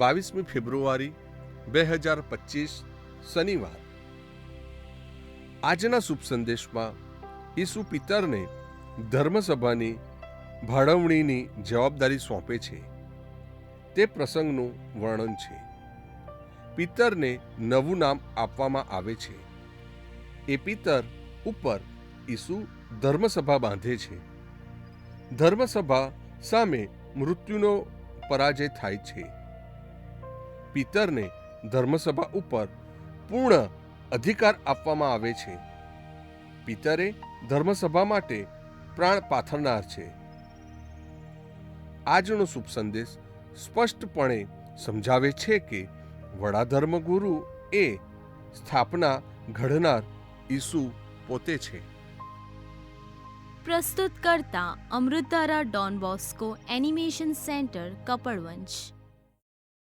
બાવીસમી ફેબ્રુઆરી બે હજાર પચીસ શનિવાર આજના શુભ સંદેશમાં ઈસુ પિતરને ધર્મસભાની ભાળવણીની જવાબદારી સોંપે છે. તે પ્રસંગનું વર્ણન છે. પિતરને નવું નામ આપવામાં આવે છે. એ પિતર ઉપર ઈસુ ધર્મસભા બાંધે છે. ધર્મસભા સામે મૃત્યુનો પરાજય થાય છે. પિતરને ધર્મસભા ઉપર પૂર્ણ અધિકાર આપવામાં આવે છે. પિતરે ધર્મસભા માટે પ્રાણ પાથરનાર છે. આજનો શુભ સંદેશ સ્પષ્ટપણે સમજાવે છે કે વડા ધર્મગુરુ એ સ્થાપના ઘડનાર ઈસુ પોતે છે. પ્રસ્તુત કરતા Amritdhara Don Bosco animation centre Kapadvanj